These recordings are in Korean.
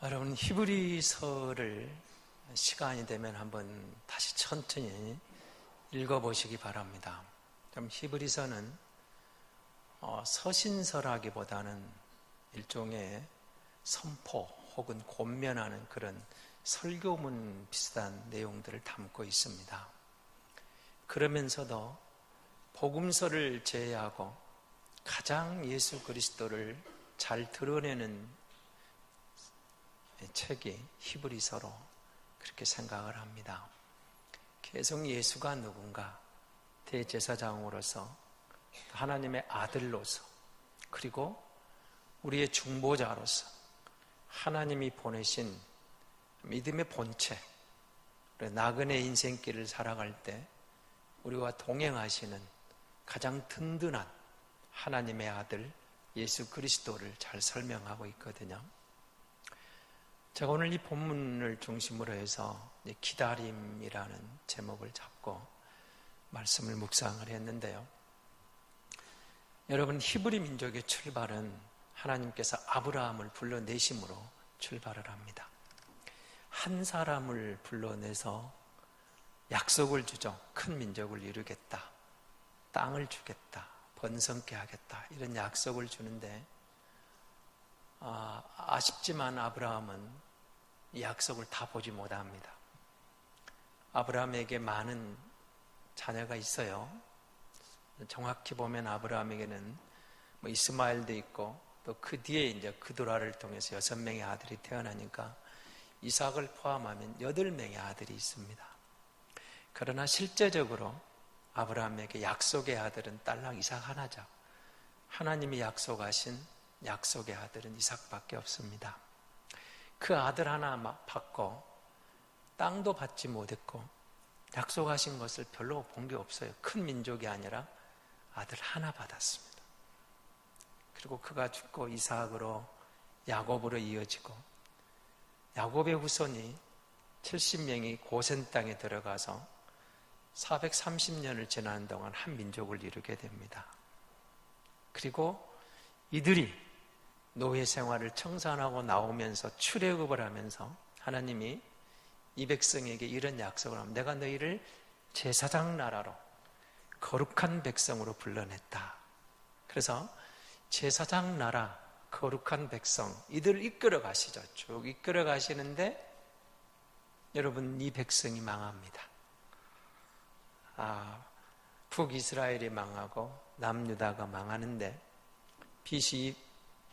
여러분 히브리서를 시간이 되면 한번 다시 천천히 읽어보시기 바랍니다. 좀 히브리서는 어, 서신서라기보다는 일종의 선포 혹은 권면하는 그런 설교문 비슷한 내용들을 담고 있습니다. 그러면서도 복음서를 제외하고 가장 예수 그리스도를 잘 드러내는 책이 히브리서로 그렇게 생각을 합니다. 계속 예수가 누군가 대제사장으로서 하나님의 아들로서 그리고 우리의 중보자로서 하나님이 보내신 믿음의 본체 나그네 인생길을 살아갈 때 우리와 동행하시는 가장 든든한 하나님의 아들 예수 그리스도를 잘 설명하고 있거든요. 제가 오늘 이 본문을 중심으로 해서 기다림이라는 제목을 잡고 말씀을 묵상을 했는데요. 여러분 히브리 민족의 출발은 하나님께서 아브라함을 불러내심으로 출발을 합니다. 한 사람을 불러내서 약속을 주죠. 큰 민족을 이루겠다. 땅을 주겠다. 번성케 하겠다. 이런 약속을 주는데 아, 아쉽지만 아브라함은 이 약속을 다 보지 못합니다. 아브라함에게 많은 자녀가 있어요. 정확히 보면 아브라함에게는 뭐 이스마엘도 있고 또 그 뒤에 이제 그도라를 통해서 여섯 명의 아들이 태어나니까 이삭을 포함하면 여덟 명의 아들이 있습니다. 그러나 실제적으로 아브라함에게 약속의 아들은 딸랑 이삭 하나죠. 하나님이 약속하신 약속의 아들은 이삭밖에 없습니다. 그 아들 하나 받고 땅도 받지 못했고 약속하신 것을 별로 본 게 없어요. 큰 민족이 아니라 아들 하나 받았습니다. 그리고 그가 죽고 이삭으로 야곱으로 이어지고 야곱의 후손이 70명이 고센 땅에 들어가서 430년을 지난 동안 한 민족을 이루게 됩니다. 그리고 이들이 노예 생활을 청산하고 나오면서 출애굽을 하면서 하나님이 이 백성에게 이런 약속을 합니다. 내가 너희를 제사장 나라로 거룩한 백성으로 불러냈다. 그래서 제사장 나라 거룩한 백성 이들을 이끌어 가시죠. 쭉 이끌어 가시는데 여러분 이 백성이 망합니다. 아, 북이스라엘이 망하고 남유다가 망하는데 BC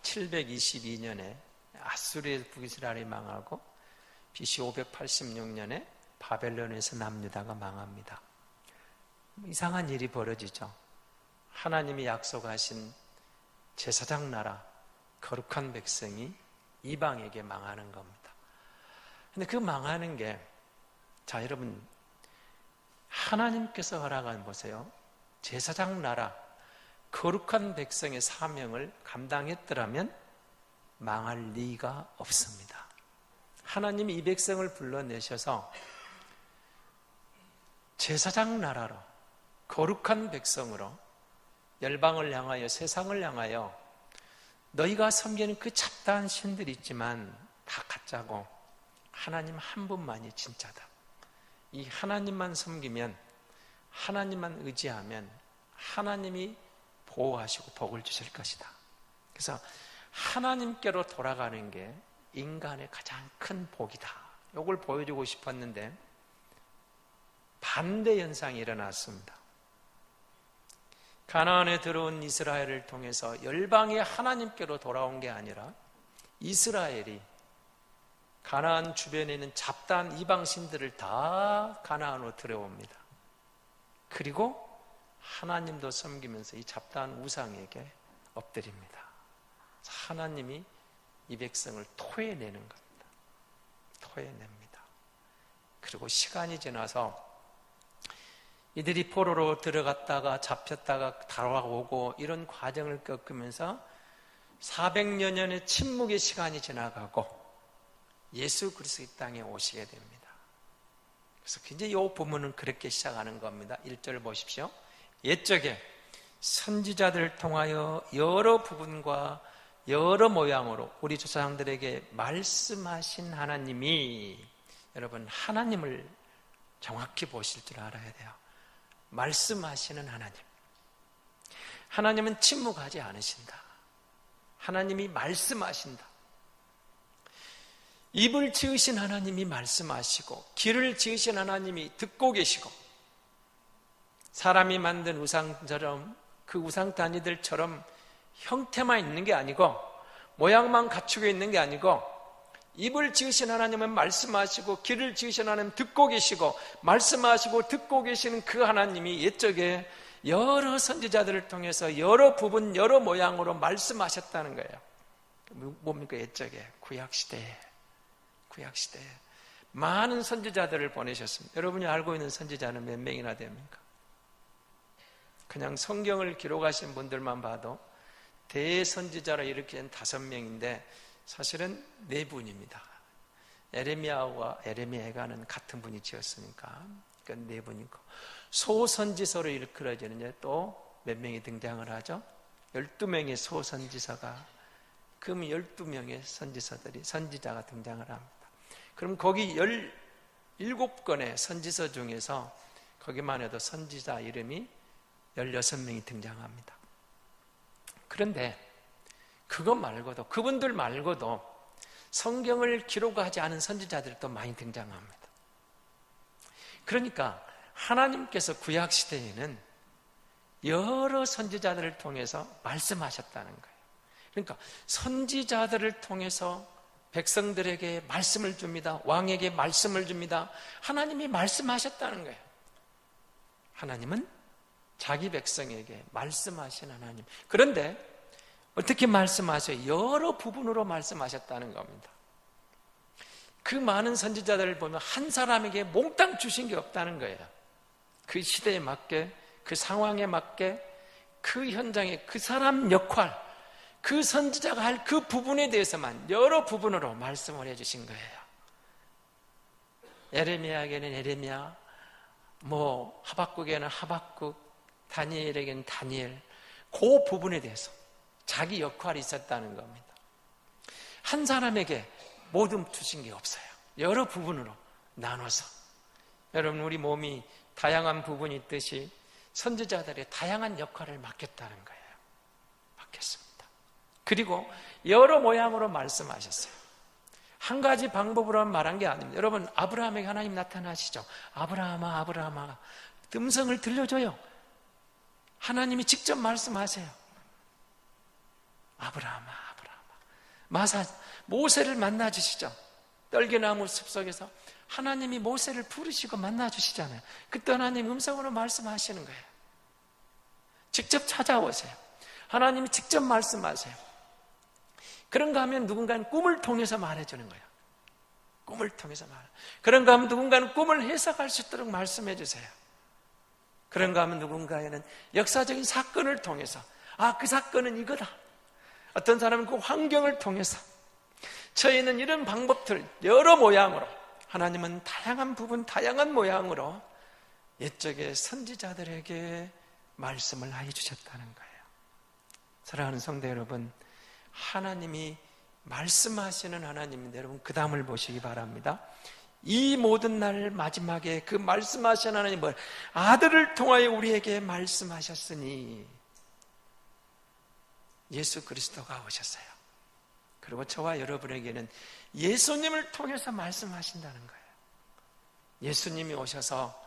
722년에 아수르의 북이스라엘이 망하고 BC 586년에 바벨론에서 남유다가 망합니다. 이상한 일이 벌어지죠. 하나님이 약속하신 제사장 나라, 거룩한 백성이 이방에게 망하는 겁니다. 근데 그 망하는 게, 자, 여러분, 하나님께서 허락한 보세요. 제사장 나라, 거룩한 백성의 사명을 감당했더라면 망할 리가 없습니다. 하나님이 이 백성을 불러내셔서 제사장 나라로 거룩한 백성으로 열방을 향하여 세상을 향하여 너희가 섬기는 그 잡다한 신들이 있지만 다 가짜고 하나님 한 분만이 진짜다. 이 하나님만 섬기면 하나님만 의지하면 하나님이 보호하시고 복을 주실 것이다. 그래서 하나님께로 돌아가는 게 인간의 가장 큰 복이다. 이걸 보여주고 싶었는데 반대 현상이 일어났습니다. 가나안에 들어온 이스라엘을 통해서 열방이 하나님께로 돌아온 게 아니라 이스라엘이 가나안 주변에 있는 잡다한 이방 신들을 다 가나안으로 들어옵니다. 그리고 하나님도 섬기면서 이 잡다한 우상에게 엎드립니다. 하나님이 이 백성을 토해내는 겁니다. 토해냅니다. 그리고 시간이 지나서 이들이 포로로 들어갔다가 잡혔다가 돌아오고 이런 과정을 겪으면서 400여 년의 침묵의 시간이 지나가고 예수 그리스도의 땅에 오시게 됩니다. 그래서 굉장히 이 부분은 그렇게 시작하는 겁니다. 1절 보십시오. 옛적에 선지자들을 통하여 여러 부분과 여러 모양으로 우리 조상들에게 말씀하신 하나님이 여러분 하나님을 정확히 보실 줄 알아야 돼요. 말씀하시는 하나님. 하나님은 침묵하지 않으신다. 하나님이 말씀하신다. 입을 지으신 하나님이 말씀하시고 길을 지으신 하나님이 듣고 계시고 사람이 만든 우상처럼 그 우상 단위들처럼 형태만 있는 게 아니고 모양만 갖추고 있는 게 아니고 입을 지으신 하나님은 말씀하시고 길을 지으신 하나님 듣고 계시고 말씀하시고 듣고 계시는 그 하나님이 옛적에 여러 선지자들을 통해서 여러 부분 여러 모양으로 말씀하셨다는 거예요. 뭡니까 옛적에 구약 시대에 구약 시대에 많은 선지자들을 보내셨습니다. 여러분이 알고 있는 선지자는 몇 명이나 됩니까? 그냥 성경을 기록하신 분들만 봐도 대선지자라 이렇게 한 다섯 명인데 사실은 네 분입니다. 에레미야와 에레미야가는 같은 분이 지었으니까 그러니까 네 분이고 소선지서로 일컬어지는 또 몇 명이 등장을 하죠? 12명의 소선지서가 그럼 12명의 선지서들이 선지자가 등장을 합니다. 그럼 거기 17건의 선지서 중에서 거기만 해도 선지자 이름이 16명이 등장합니다. 그런데 그것 말고도 그분들 말고도 성경을 기록하지 않은 선지자들도 많이 등장합니다. 그러니까 하나님께서 구약 시대에는 여러 선지자들을 통해서 말씀하셨다는 거예요. 그러니까 선지자들을 통해서 백성들에게 말씀을 줍니다. 왕에게 말씀을 줍니다. 하나님이 말씀하셨다는 거예요. 하나님은 자기 백성에게 말씀하신 하나님. 그런데 어떻게 말씀하셔요? 여러 부분으로 말씀하셨다는 겁니다. 그 많은 선지자들을 보면 한 사람에게 몽땅 주신 게 없다는 거예요. 그 시대에 맞게, 그 상황에 맞게, 그 현장에 그 사람 역할, 그 선지자가 할 그 부분에 대해서만 여러 부분으로 말씀을 해주신 거예요. 에레미야에게는 에레미야, 뭐 하박국에는 하박국, 다니엘에게는 다니엘, 그 부분에 대해서 자기 역할이 있었다는 겁니다. 한 사람에게 모든 주신 게 없어요. 여러 부분으로 나눠서. 여러분, 우리 몸이 다양한 부분이 있듯이 선지자들의 다양한 역할을 맡겼다는 거예요. 맡겼습니다. 그리고 여러 모양으로 말씀하셨어요. 한 가지 방법으로 말한 게 아닙니다. 여러분, 아브라함에게 하나님 나타나시죠? 아브라함아, 아브라함아. 음성을 들려줘요. 하나님이 직접 말씀하세요. 아브라함아, 아브라함아. 마사, 모세를 만나 주시죠. 떨기나무 숲속에서 하나님이 모세를 부르시고 만나 주시잖아요. 그때 하나님 음성으로 말씀하시는 거예요. 직접 찾아오세요. 하나님이 직접 말씀하세요. 그런가 하면 누군가는 꿈을 통해서 말해주는 거예요. 꿈을 통해서 말. 그런가 하면 누군가는 꿈을 해석할 수 있도록 말씀해 주세요. 그런가 하면 누군가에는 역사적인 사건을 통해서 아, 그 사건은 이거다. 어떤 사람은 그 환경을 통해서 저희는 이런 방법들 여러 모양으로 하나님은 다양한 부분, 다양한 모양으로 옛적에 선지자들에게 말씀을 해 주셨다는 거예요. 사랑하는 성도 여러분, 하나님이 말씀하시는 하나님인데 여러분 그 다음을 보시기 바랍니다. 이 모든 날 마지막에 그 말씀하신 하나님은 아들을 통하여 우리에게 말씀하셨으니 예수 그리스도가 오셨어요. 그리고 저와 여러분에게는 예수님을 통해서 말씀하신다는 거예요. 예수님이 오셔서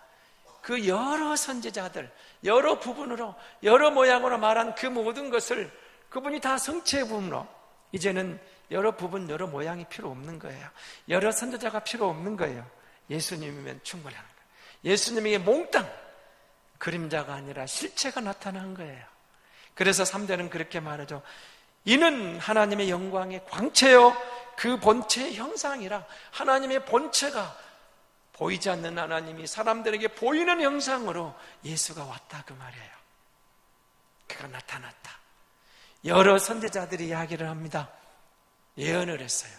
그 여러 선지자들, 여러 부분으로, 여러 모양으로 말한 그 모든 것을 그분이 다 성취해 부으로 이제는 여러 부분, 여러 모양이 필요 없는 거예요. 여러 선지자가 필요 없는 거예요. 예수님이면 충분한 거예요. 예수님에게 몽땅 그림자가 아니라 실체가 나타난 거예요. 그래서 3대는 그렇게 말하죠. 이는 하나님의 영광의 광채요. 그 본체의 형상이라 하나님의 본체가 보이지 않는 하나님이 사람들에게 보이는 형상으로 예수가 왔다 그 말이에요. 그가 나타났다. 여러 선지자들이 이야기를 합니다. 예언을 했어요.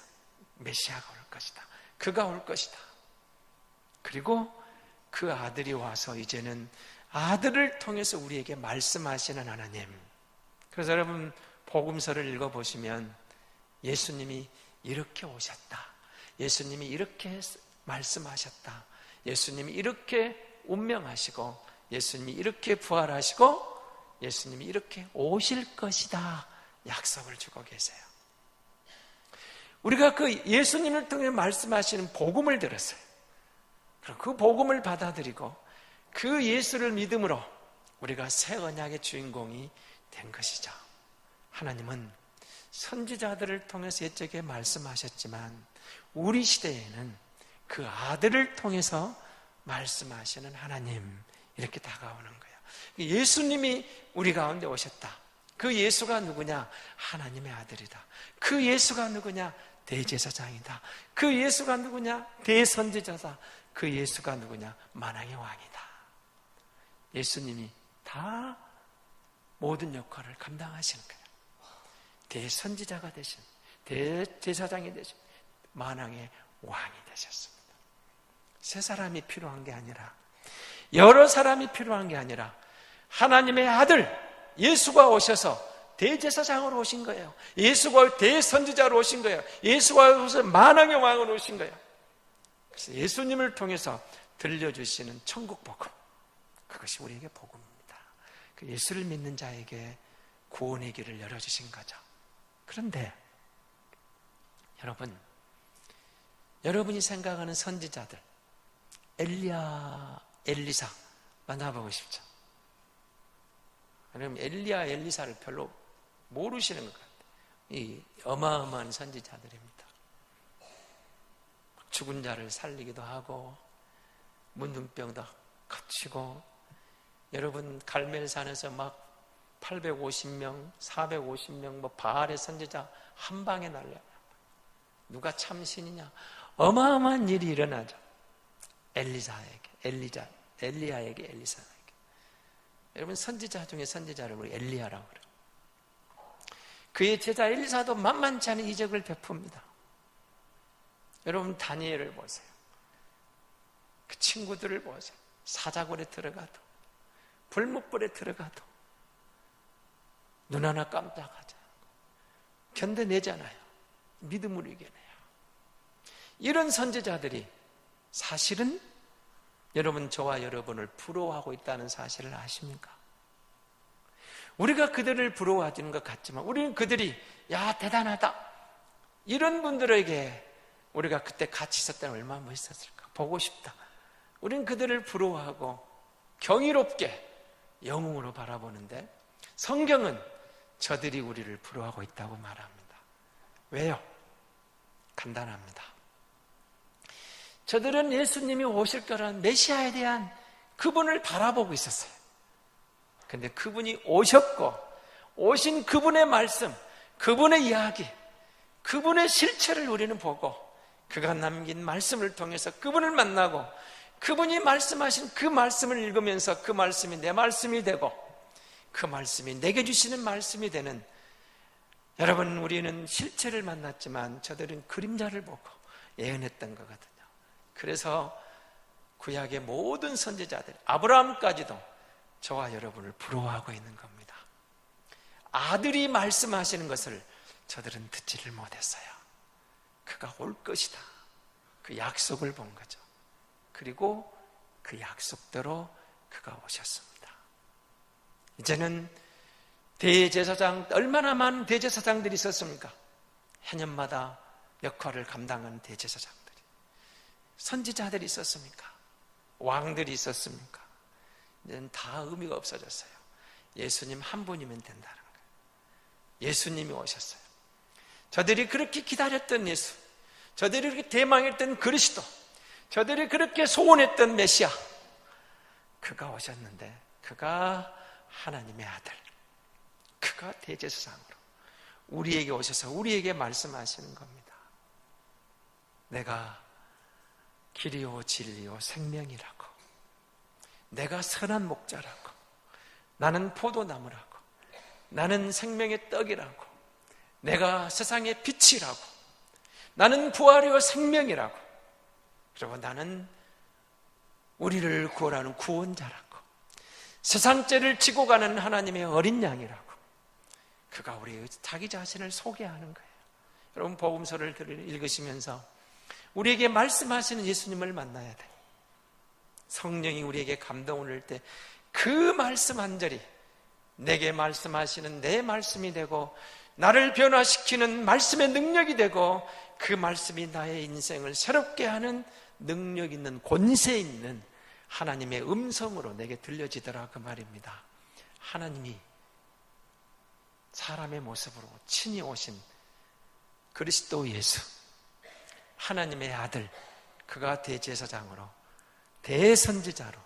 메시아가 올 것이다. 그가 올 것이다. 그리고 그 아들이 와서 이제는 아들을 통해서 우리에게 말씀하시는 하나님. 그래서 여러분 복음서를 읽어 보시면 예수님이 이렇게 오셨다. 예수님이 이렇게 말씀하셨다. 예수님이 이렇게 운명하시고 예수님이 이렇게 부활하시고 예수님이 이렇게 오실 것이다. 약속을 주고 계세요. 우리가 그 예수님을 통해 말씀하시는 복음을 들었어요. 그 복음을 받아들이고 그 예수를 믿음으로 우리가 새 언약의 주인공이 된 것이죠. 하나님은 선지자들을 통해서 옛적에 말씀하셨지만 우리 시대에는 그 아들을 통해서 말씀하시는 하나님 이렇게 다가오는 거예요. 예수님이 우리 가운데 오셨다. 그 예수가 누구냐? 하나님의 아들이다. 그 예수가 누구냐? 대제사장이다. 그 예수가 누구냐? 대선지자다. 그 예수가 누구냐? 만왕의 왕이다. 예수님이 다 모든 역할을 감당하시는 거예요. 대선지자가 되신, 대제사장이 되신, 만왕의 왕이 되셨습니다. 세 사람이 필요한 게 아니라, 여러 사람이 필요한 게 아니라, 하나님의 아들, 예수가 오셔서 대제사장으로 오신 거예요. 예수가 대선지자로 오신 거예요. 예수가 오셔서 만왕의 왕으로 오신 거예요. 그래서 예수님을 통해서 들려주시는 천국 복음. 그것이 우리에게 복음입니다. 그 예수를 믿는 자에게 구원의 길을 열어주신 거죠. 그런데 여러분, 여러분이 생각하는 선지자들, 엘리야, 엘리사 만나보고 싶죠? 여러분, 엘리야, 엘리사를 별로 모르시는 것 같아요. 이 어마어마한 선지자들입니다. 죽은 자를 살리기도 하고, 문둥병도 거치고, 여러분, 갈멜산에서 막 850명, 450명, 뭐 바알의 선지자 한 방에 날려. 누가 참신이냐? 어마어마한 일이 일어나죠. 엘리사에게, 엘리자, 엘리야에게, 엘리사에게. 여러분 선지자 중에 선지자를 우리 엘리야라고 그래요. 그의 제자 엘리사도 만만치 않은 이적을 베풉니다. 여러분 다니엘을 보세요. 그 친구들을 보세요. 사자굴에 들어가도 불목불에 들어가도 눈 하나 깜짝하지 견뎌내잖아요. 믿음으로 이겨내요. 이런 선지자들이 사실은 여러분 저와 여러분을 부러워하고 있다는 사실을 아십니까? 우리가 그들을 부러워하지는 것 같지만 우리는 그들이 야 대단하다. 이런 분들에게 우리가 그때 같이 있었다면 얼마나 멋있었을까? 보고 싶다. 우리는 그들을 부러워하고 경이롭게 영웅으로 바라보는데 성경은 저들이 우리를 부러워하고 있다고 말합니다. 왜요? 간단합니다 저들은 예수님이 오실 거라는 메시아에 대한 그분을 바라보고 있었어요. 근데 그분이 오셨고, 오신 그분의 말씀, 그분의 이야기, 그분의 실체를 우리는 보고, 그가 남긴 말씀을 통해서 그분을 만나고, 그분이 말씀하신 그 말씀을 읽으면서 그 말씀이 내 말씀이 되고, 그 말씀이 내게 주시는 말씀이 되는 여러분, 우리는 실체를 만났지만 저들은 그림자를 보고 예언했던 것 같아요. 그래서 구약의 모든 선지자들, 아브라함까지도 저와 여러분을 부러워하고 있는 겁니다. 아들이 말씀하시는 것을 저들은 듣지를 못했어요. 그가 올 것이다. 그 약속을 본 거죠. 그리고 그 약속대로 그가 오셨습니다. 이제는 대제사장, 얼마나 많은 대제사장들이 있었습니까? 해년마다 역할을 감당하는 대제사장. 선지자들이 있었습니까? 왕들이 있었습니까? 이제는 다 의미가 없어졌어요. 예수님 한 분이면 된다는 거예요. 예수님이 오셨어요. 저들이 그렇게 기다렸던 예수, 저들이 그렇게 대망했던 그리스도, 저들이 그렇게 소원했던 메시아, 그가 오셨는데, 그가 하나님의 아들, 그가 대제사장으로 우리에게 오셔서 우리에게 말씀하시는 겁니다. 내가 길이요 진리요 생명이라고. 내가 선한 목자라고. 나는 포도나무라고. 나는 생명의 떡이라고. 내가 세상의 빛이라고. 나는 부활이요 생명이라고. 그리고 나는 우리를 구원하는 구원자라고. 세상죄를 지고 가는 하나님의 어린 양이라고. 그가 우리 자기 자신을 소개하는 거예요. 여러분 복음서를 읽으시면서 우리에게 말씀하시는 예수님을 만나야 돼. 성령이 우리에게 감동을 할때그 말씀 한 절이 내게 말씀하시는 내 말씀이 되고 나를 변화시키는 말씀의 능력이 되고 그 말씀이 나의 인생을 새롭게 하는 능력 있는 권세 있는 하나님의 음성으로 내게 들려지더라 그 말입니다. 하나님이 사람의 모습으로 친히 오신 그리스도 예수 하나님의 아들 그가 대제사장으로 대선지자로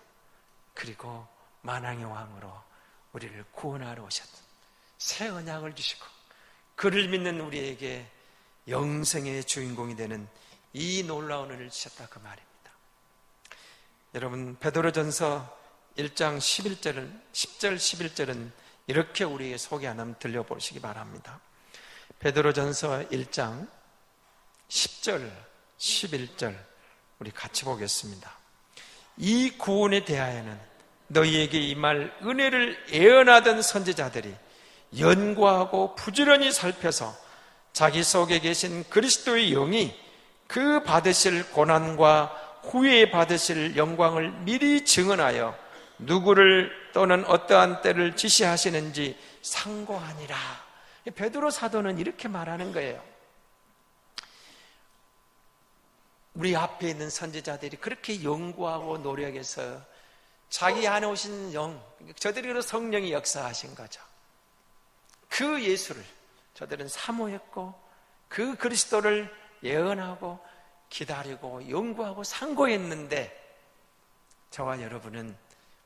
그리고 만왕의 왕으로 우리를 구원하러 오셨다. 새 언약을 주시고 그를 믿는 우리에게 영생의 주인공이 되는 이 놀라운 은혜를 주셨다 그 말입니다. 여러분 베드로전서 1장 11절은 10절 11절은 이렇게 우리에게 소개 하나 들려보시기 바랍니다. 베드로전서 1장 10절 11절 우리 같이 보겠습니다. 이 구원에 대하여는 너희에게 이 말 은혜를 예언하던 선지자들이 연구하고 부지런히 살펴서 자기 속에 계신 그리스도의 영이 그 받으실 고난과 후에 받으실 영광을 미리 증언하여 누구를 또는 어떠한 때를 지시하시는지 상고하니라. 베드로 사도는 이렇게 말하는 거예요. 우리 앞에 있는 선지자들이 그렇게 연구하고 노력해서 자기 안에 오신 영, 저들이 성령이 역사하신 거죠. 그 예수를 저들은 사모했고 그 그리스도를 예언하고 기다리고 연구하고 상고했는데 저와 여러분은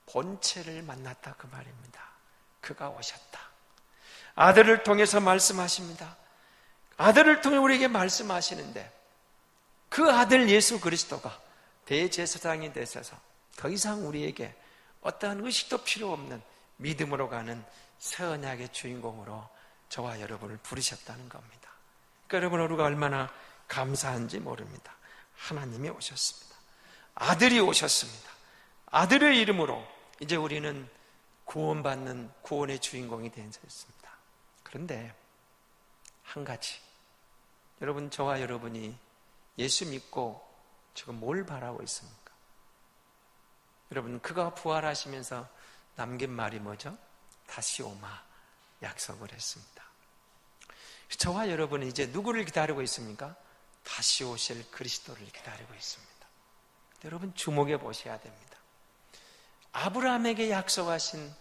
본체를 만났다 그 말입니다. 그가 오셨다. 아들을 통해서 말씀하십니다. 아들을 통해 우리에게 말씀하시는데 그 아들 예수 그리스도가 대제사장이 되셔서 더 이상 우리에게 어떠한 의식도 필요 없는 믿음으로 가는 새 언약의 주인공으로 저와 여러분을 부르셨다는 겁니다. 그러니까 여러분 우리가 얼마나 감사한지 모릅니다. 하나님이 오셨습니다. 아들이 오셨습니다. 아들의 이름으로 이제 우리는 구원받는 구원의 주인공이 되었습니다. 그런데 한 가지 여러분 저와 여러분이 예수 믿고 지금 뭘 바라고 있습니까? 여러분 그가 부활하시면서 남긴 말이 뭐죠? 다시 오마 약속을 했습니다. 저와 여러분은 이제 누구를 기다리고 있습니까? 다시 오실 그리스도를 기다리고 있습니다. 여러분 주목해 보셔야 됩니다. 아브라함에게 약속하신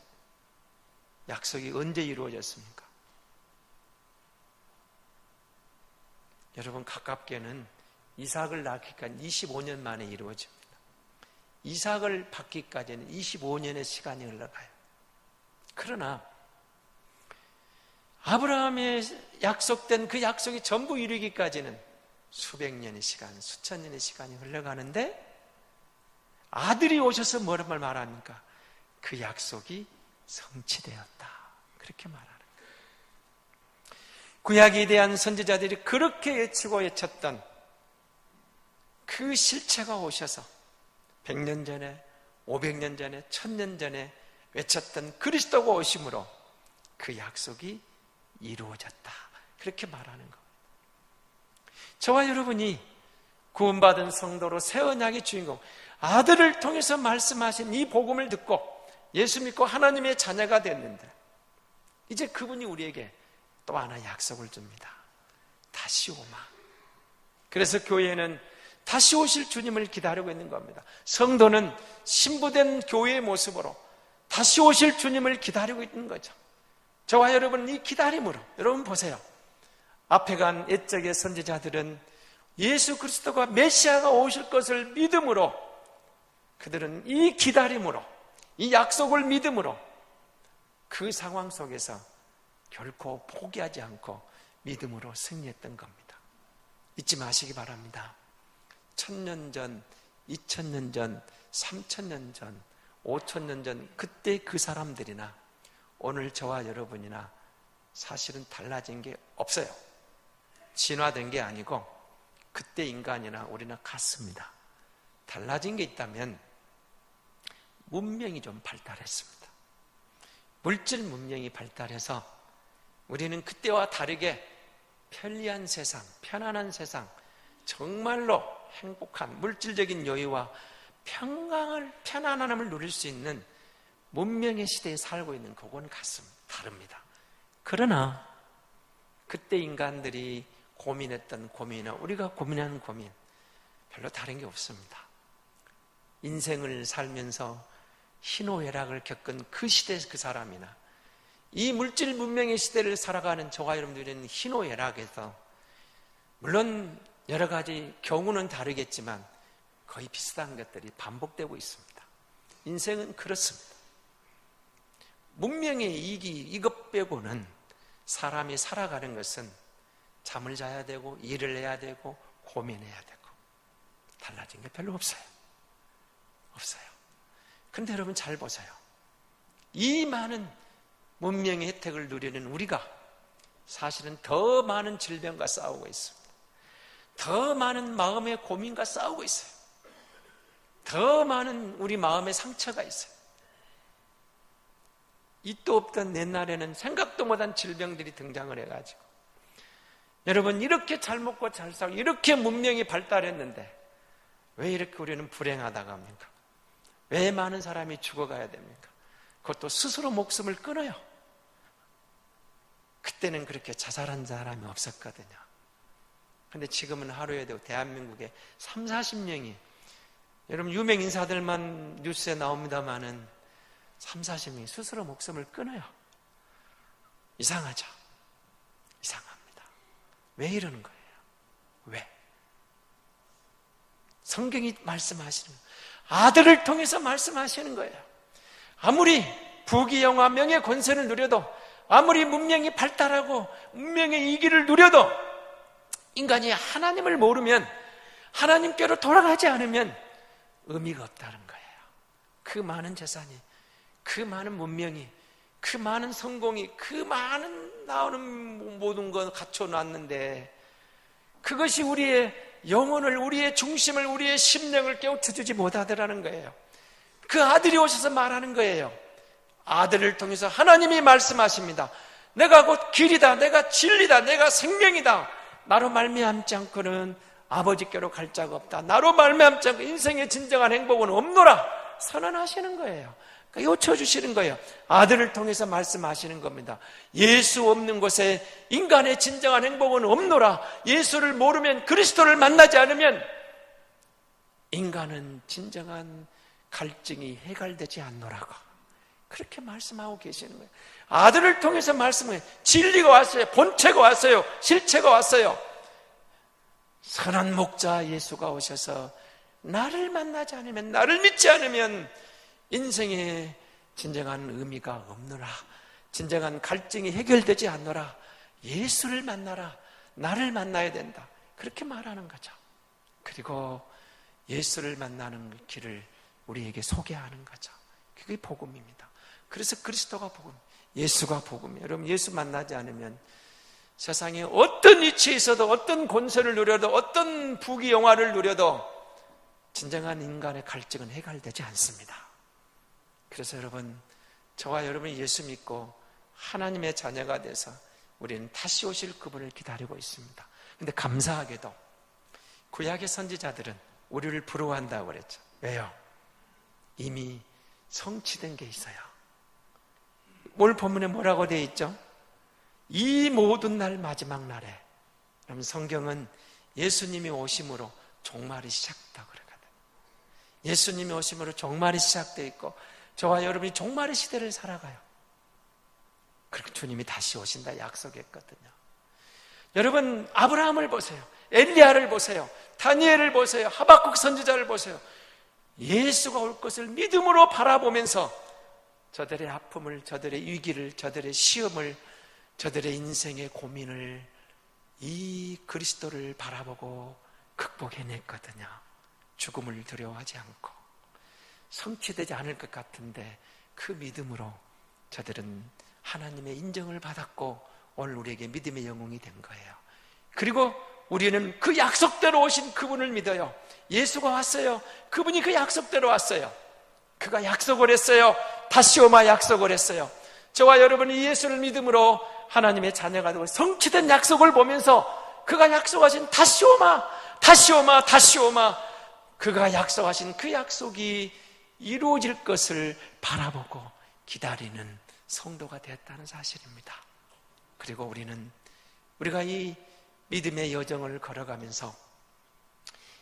약속이 언제 이루어졌습니까? 여러분 가깝게는 이삭을 낳기까지 25년 만에 이루어집니다. 이삭을 받기까지는 25년의 시간이 흘러가요. 그러나 아브라함의 약속된 그 약속이 전부 이루기까지는 수백 년의 시간, 수천 년의 시간이 흘러가는데 아들이 오셔서 뭐라 말합니까? 그 약속이 성취되었다. 그렇게 말하는 거예요. 구약에 대한 선지자들이 그렇게 외치고 외쳤던 그 실체가 오셔서 100년 전에, 500년 전에, 1000년 전에 외쳤던 그리스도가 오심으로 그 약속이 이루어졌다. 그렇게 말하는 겁니다. 저와 여러분이 구원받은 성도로 새 언약의 주인공, 아들을 통해서 말씀하신 이 복음을 듣고 예수 믿고 하나님의 자녀가 됐는데, 이제 그분이 우리에게 또 하나 약속을 줍니다. 다시 오마. 그래서 교회는 다시 오실 주님을 기다리고 있는 겁니다. 성도는 신부된 교회의 모습으로 다시 오실 주님을 기다리고 있는 거죠. 저와 여러분 이 기다림으로 여러분 보세요. 앞에 간 옛적의 선지자들은 예수 그리스도가 메시아가 오실 것을 믿음으로 그들은 이 기다림으로 이 약속을 믿음으로 그 상황 속에서 결코 포기하지 않고 믿음으로 승리했던 겁니다. 잊지 마시기 바랍니다. 천년 전, 이천 년 전, 삼천 년 전, 오천 년 전 그때 그 사람들이나 오늘 저와 여러분이나 사실은 달라진 게 없어요. 진화된 게 아니고 그때 인간이나 우리나 같습니다. 달라진 게 있다면 문명이 좀 발달했습니다. 물질 문명이 발달해서 우리는 그때와 다르게 편리한 세상, 편안한 세상, 정말로 행복한 물질적인 여유와 평강을, 편안함을 누릴 수 있는 문명의 시대에 살고 있는 그건 같습니다. 다릅니다. 그러나 그때 인간들이 고민했던 고민이나 우리가 고민하는 고민 별로 다른 게 없습니다. 인생을 살면서 희노애락을 겪은 그 시대 그 사람이나 이 물질 문명의 시대를 살아가는 저와 여러분들은 희노애락에서 물론 여러 가지 경우는 다르겠지만 거의 비슷한 것들이 반복되고 있습니다. 인생은 그렇습니다. 문명의 이익이 이것 빼고는 사람이 살아가는 것은 잠을 자야 되고 일을 해야 되고 고민해야 되고 달라진 게 별로 없어요. 없어요. 근데 여러분 잘 보세요. 이 많은 문명의 혜택을 누리는 우리가 사실은 더 많은 질병과 싸우고 있습니다. 더 많은 마음의 고민과 싸우고 있어요. 더 많은 우리 마음의 상처가 있어요. 이도 없던 옛날에는 생각도 못한 질병들이 등장을 해가지고 여러분 이렇게 잘 먹고 잘 살고 이렇게 문명이 발달했는데 왜 이렇게 우리는 불행하다고 합니까? 왜 많은 사람이 죽어가야 됩니까? 그것도 스스로 목숨을 끊어요. 그때는 그렇게 자살한 사람이 없었거든요. 근데 지금은 하루에도 대한민국에 3, 40명이 여러분 유명 인사들만 뉴스에 나옵니다만은 3, 40명이 스스로 목숨을 끊어요. 이상하죠? 이상합니다. 왜 이러는 거예요? 왜? 성경이 말씀하시는. 아들을 통해서 말씀하시는 거예요. 아무리 부귀영화 명예 권세를 누려도 아무리 문명이 발달하고 문명의 이기를 누려도 인간이 하나님을 모르면 하나님께로 돌아가지 않으면 의미가 없다는 거예요. 그 많은 재산이, 그 많은 문명이, 그 많은 성공이, 그 많은 나오는 모든 건 갖춰놨는데 그것이 우리의 영혼을, 우리의 중심을, 우리의 심령을 깨우쳐주지 못하더라는 거예요. 그 아들이 오셔서 말하는 거예요. 아들을 통해서 하나님이 말씀하십니다. 내가 곧 길이다, 내가 진리다, 내가 생명이다. 나로 말미암지 않고는 아버지께로 갈 자가 없다. 나로 말미암지 않고 인생의 진정한 행복은 없노라. 선언하시는 거예요. 그러니까 요쳐주시는 거예요. 아들을 통해서 말씀하시는 겁니다. 예수 없는 곳에 인간의 진정한 행복은 없노라. 예수를 모르면 그리스도를 만나지 않으면 인간은 진정한 갈증이 해갈되지 않노라고. 그렇게 말씀하고 계시는 거예요. 아들을 통해서 말씀해. 진리가 왔어요. 본체가 왔어요. 실체가 왔어요. 선한 목자 예수가 오셔서 나를 만나지 않으면, 나를 믿지 않으면 인생에 진정한 의미가 없노라. 진정한 갈증이 해결되지 않노라. 예수를 만나라. 나를 만나야 된다. 그렇게 말하는 거죠. 그리고 예수를 만나는 길을 우리에게 소개하는 거죠. 그게 복음입니다. 그래서 그리스도가 복음, 예수가 복음이에요. 여러분, 예수 만나지 않으면 세상에 어떤 위치에 있어도 어떤 권세를 누려도 어떤 부귀 영화를 누려도 진정한 인간의 갈증은 해결되지 않습니다. 그래서 여러분, 저와 여러분이 예수 믿고 하나님의 자녀가 돼서 우리는 다시 오실 그분을 기다리고 있습니다. 근데 감사하게도 구약의 선지자들은 우리를 부러워한다고 그랬죠. 왜요? 이미 성취된 게 있어요. 올 본문에 뭐라고 되어 있죠? 이 모든 날 마지막 날에 그럼 성경은 예수님이 오심으로 종말이 시작다 그러거든. 예수님이 오심으로 종말이 시작되어 있고 저와 여러분이 종말의 시대를 살아가요. 그렇게 주님이 다시 오신다 약속했거든요. 여러분 아브라함을 보세요. 엘리야를 보세요. 다니엘을 보세요. 하박국 선지자를 보세요. 예수가 올 것을 믿음으로 바라보면서 저들의 아픔을, 저들의 위기를, 저들의 시험을, 저들의 인생의 고민을 이 그리스도를 바라보고 극복해냈거든요. 죽음을 두려워하지 않고 성취되지 않을 것 같은데 그 믿음으로 저들은 하나님의 인정을 받았고 오늘 우리에게 믿음의 영웅이 된 거예요. 그리고 우리는 그 약속대로 오신 그분을 믿어요. 예수가 왔어요. 그분이 그 약속대로 왔어요. 그가 약속을 했어요. 다시 오마 약속을 했어요. 저와 여러분이 예수를 믿음으로 하나님의 자녀가 되고 성취된 약속을 보면서 그가 약속하신 다시오마, 다시오마, 다시오마 그가 약속하신 그 약속이 이루어질 것을 바라보고 기다리는 성도가 되었다는 사실입니다. 그리고 우리는 우리가 이 믿음의 여정을 걸어가면서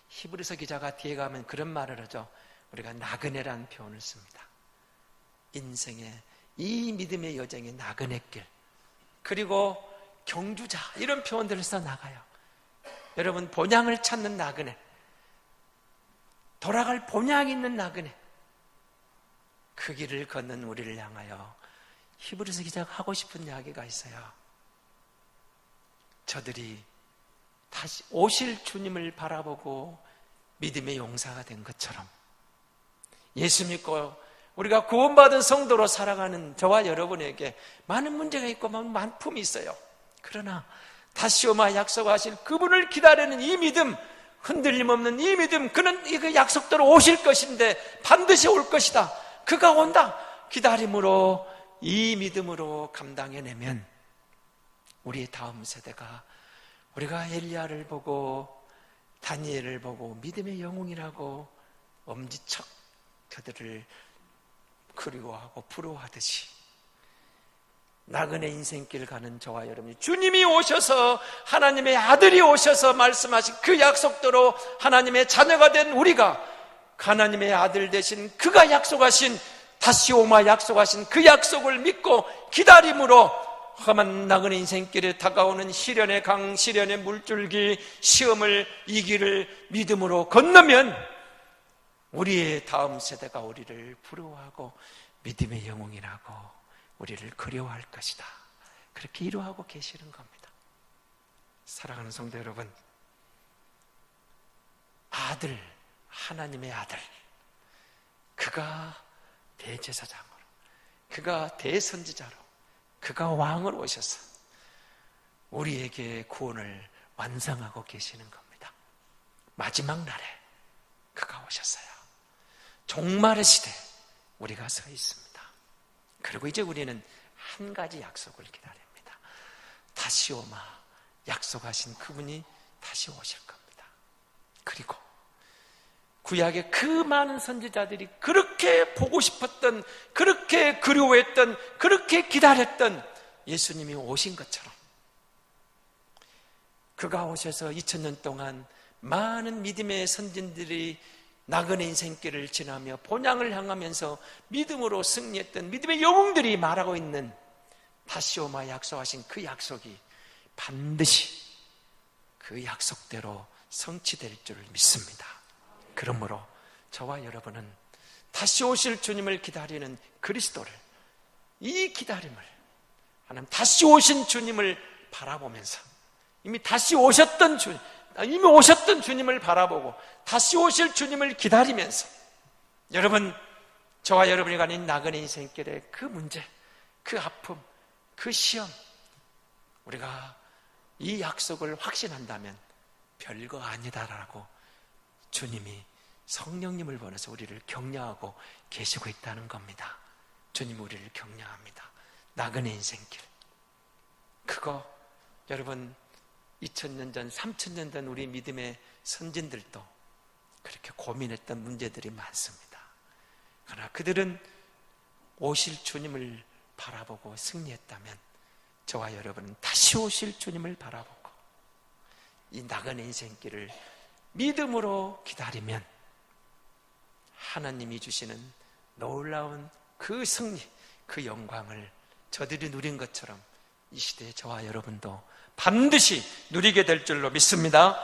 히브리서 기자가 뒤에 가면 그런 말을 하죠. 우리가 나그네라는 표현을 씁니다. 인생의 이 믿음의 여정의 나그네 길 그리고 경주자 이런 표현들을 써 나가요. 여러분 본향을 찾는 나그네 돌아갈 본향 있는 나그네 그 길을 걷는 우리를 향하여 히브리서 기자가 하고 싶은 이야기가 있어요. 저들이 다시 오실 주님을 바라보고 믿음의 용사가 된 것처럼 예수 믿고 우리가 구원받은 성도로 살아가는 저와 여러분에게 많은 문제가 있고 많은 만품이 있어요. 그러나 다시 오마 약속하실 그분을 기다리는 이 믿음, 흔들림 없는 이 믿음, 그는 그 약속대로 오실 것인데 반드시 올 것이다. 그가 온다. 기다림으로 이 믿음으로 감당해내면 우리의 다음 세대가 우리가 엘리야를 보고 다니엘을 보고 믿음의 영웅이라고 엄지척 그들을 그리워하고 부러워하듯이 나그네 인생길 가는 저와 여러분이 주님이 오셔서 하나님의 아들이 오셔서 말씀하신 그 약속대로 하나님의 자녀가 된 우리가 하나님의 아들 대신 그가 약속하신 다시 오마 약속하신 그 약속을 믿고 기다림으로 험한 나그네 인생길에 다가오는 시련의 강, 시련의 물줄기, 시험을 이기를 믿음으로 건너면 우리의 다음 세대가 우리를 부러워하고 믿음의 영웅이라고 우리를 그리워할 것이다. 그렇게 이루하고 계시는 겁니다. 사랑하는 성도 여러분, 아들, 하나님의 아들, 그가 대제사장으로, 그가 대선지자로, 그가 왕으로 오셔서 우리에게 구원을 완성하고 계시는 겁니다. 마지막 날에 그가 오셨어요. 종말의 시대 우리가 서 있습니다. 그리고 이제 우리는 한 가지 약속을 기다립니다. 다시 오마 약속하신 그분이 다시 오실 겁니다. 그리고 구약의 그 많은 선지자들이 그렇게 보고 싶었던, 그렇게 그리워했던, 그렇게 기다렸던 예수님이 오신 것처럼 그가 오셔서 2000년 동안 많은 믿음의 선진들이 나그네 인생길을 지나며 본향을 향하면서 믿음으로 승리했던 믿음의 영웅들이 말하고 있는 다시 오마 약속하신 그 약속이 반드시 그 약속대로 성취될 줄 믿습니다. 그러므로 저와 여러분은 다시 오실 주님을 기다리는 그리스도를 이 기다림을 하나님 다시 오신 주님을 바라보면서 이미 다시 오셨던 주님 이미 오셨던 주님을 바라보고 다시 오실 주님을 기다리면서 여러분 저와 여러분이 가는 나그네 인생길의 그 문제 그 아픔 그 시험 우리가 이 약속을 확신한다면 별거 아니다라고 주님이 성령님을 보내서 우리를 격려하고 계시고 있다는 겁니다. 주님 우리를 격려합니다. 나그네 인생길. 그거 여러분 2000년 전, 3000년 전 우리 믿음의 선진들도 그렇게 고민했던 문제들이 많습니다. 그러나 그들은 오실 주님을 바라보고 승리했다면 저와 여러분은 다시 오실 주님을 바라보고 이 나그네 인생길을 믿음으로 기다리면 하나님이 주시는 놀라운 그 승리, 그 영광을 저들이 누린 것처럼 이 시대에 저와 여러분도 반드시 누리게 될 줄로 믿습니다.